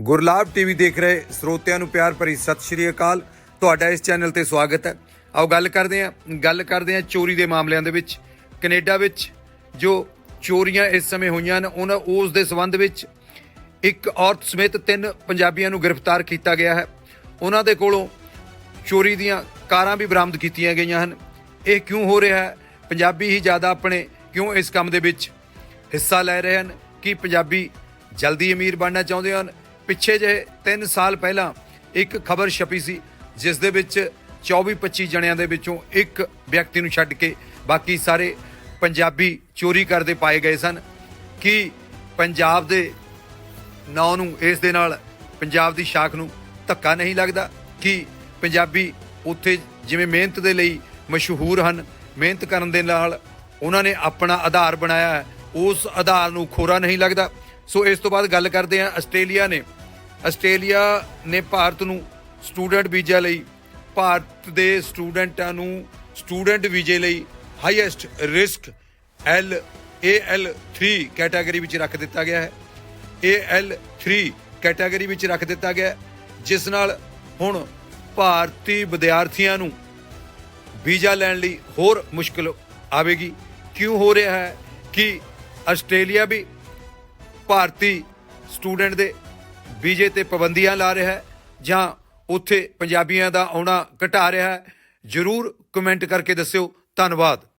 Gurlab TV ਦੇਖ ਰਹੇ ਸਰੋਤਿਆਂ ਨੂੰ ਪਿਆਰ ਭਰੀ ਸਤਿ ਸ਼੍ਰੀ ਅਕਾਲ। ਤੁਹਾਡਾ ਇਸ ਚੈਨਲ ਤੇ ਸਵਾਗਤ ਹੈ। ਆਓ ਗੱਲ ਕਰਦੇ ਹਾਂ। ਗੱਲ ਕਰਦੇ ਹਾਂ ਚੋਰੀ ਦੇ ਮਾਮਲਿਆਂ ਦੇ ਵਿੱਚ। ਕੈਨੇਡਾ ਵਿੱਚ ਜੋ ਚੋਰੀਆਂ ਇਸ ਸਮੇਂ ਹੋਈਆਂ ਨੇ ਉਹਨਾਂ ਉਸ ਦੇ ਸਬੰਧ ਵਿੱਚ ਇੱਕ ਔਰਤ ਸਮੇਤ ਤਿੰਨ ਪੰਜਾਬੀਆਂ ਨੂੰ ਗ੍ਰਿਫਤਾਰ ਕੀਤਾ ਗਿਆ ਹੈ। ਉਹਨਾਂ ਦੇ ਕੋਲੋਂ ਚੋਰੀ ਦੀਆਂ ਕਾਰਾਂ ਵੀ ਬਰਾਮਦ ਕੀਤੀਆਂ ਗਈਆਂ ਹਨ। ਇਹ ਕਿਉਂ ਹੋ ਰਿਹਾ ਹੈ? ਪੰਜਾਬੀ ਹੀ ਜ਼ਿਆਦਾ ਆਪਣੇ ਕਿਉਂ ਇਸ ਕੰਮ ਦੇ ਵਿੱਚ ਹਿੱਸਾ ਲੈ ਰਹੇ ਹਨ? ਕਿ ਪੰਜਾਬੀ ਜਲਦੀ ਅਮੀਰ ਬਣਨਾ ਚਾਹੁੰਦੇ ਹਨ? ਪਿੱਛੇ ਜੇ 3 ਸਾਲ ਪਹਿਲਾਂ ਇੱਕ ਖਬਰ ਛਪੀ ਸੀ, ਜਿਸ ਦੇ ਵਿੱਚ 24-25 ਜਣਿਆਂ ਦੇ ਵਿੱਚੋਂ ਇੱਕ ਵਿਅਕਤੀ ਨੂੰ ਛੱਡ ਕੇ ਬਾਕੀ ਸਾਰੇ ਪੰਜਾਬੀ ਚੋਰੀ ਕਰਦੇ ਪਾਏ ਗਏ ਸਨ। ਕਿ ਪੰਜਾਬ ਦੇ ਨਾਂ ਨੂੰ ਇਸ ਦੇ ਨਾਲ ਪੰਜਾਬ ਦੀ ਸ਼ਾਖ ਨੂੰ ਧੱਕਾ ਨਹੀਂ ਲੱਗਦਾ? ਕਿ ਪੰਜਾਬੀ ਉੱਥੇ ਜਿਵੇਂ ਮਿਹਨਤ ਦੇ ਲਈ ਮਸ਼ਹੂਰ ਹਨ, ਮਿਹਨਤ ਕਰਨ ਦੇ ਨਾਲ ਉਹਨਾਂ ਨੇ ਆਪਣਾ ਆਧਾਰ ਬਣਾਇਆ ਹੈ, ਉਸ ਆਧਾਰ ਨੂੰ ਖੋਰਾ ਨਹੀਂ ਲੱਗਦਾ? ਸੋ ਇਸ ਤੋਂ ਬਾਅਦ ਗੱਲ ਕਰਦੇ ਹਾਂ ਆਸਟ੍ਰੇਲੀਆ ਨੇ। ਆਸਟ੍ਰੇਲੀਆ ਨੇ ਭਾਰਤ ਨੂੰ ਸਟੂਡੈਂਟ ਵੀਜ਼ਾ ਲਈ, ਭਾਰਤ ਦੇ ਸਟੂਡੈਂਟਾਂ ਨੂੰ ਸਟੂਡੈਂਟ ਵੀਜ਼ੇ ਲਈ highest risk L AL 3 category ਵਿੱਚ ਰੱਖ ਦਿੱਤਾ ਗਿਆ ਹੈ। AL3 ਕੈਟਾਗਰੀ ਵਿੱਚ ਰੱਖ ਦਿੱਤਾ ਗਿਆ ਜਿਸ ਨਾਲ ਹੁਣ ਭਾਰਤੀ ਵਿਦਿਆਰਥੀਆਂ ਨੂੰ ਵੀਜ਼ਾ ਲੈਣ ਲਈ ਹੋਰ ਮੁਸ਼ਕਲ ਆਵੇਗੀ। ਕਿਉਂ ਹੋ ਰਿਹਾ ਹੈ ਕਿ ਆਸਟ੍ਰੇਲੀਆ ਵੀ ਭਾਰਤੀ ਸਟੂਡੈਂਟ ਦੇ ਵੀਜ਼ੇ ਤੇ ਪਾਬੰਦੀਆਂ ਲਾ ਰਿਹਾ ਹੈ ਜਾਂ ਉੱਥੇ ਪੰਜਾਬੀਆਂ ਦਾ ਆਉਣਾ ਘਟਾ ਰਿਹਾ ਹੈ, ਜਰੂਰ ਕਮੈਂਟ ਕਰਕੇ ਦੱਸਿਓ। ਧੰਨਵਾਦ।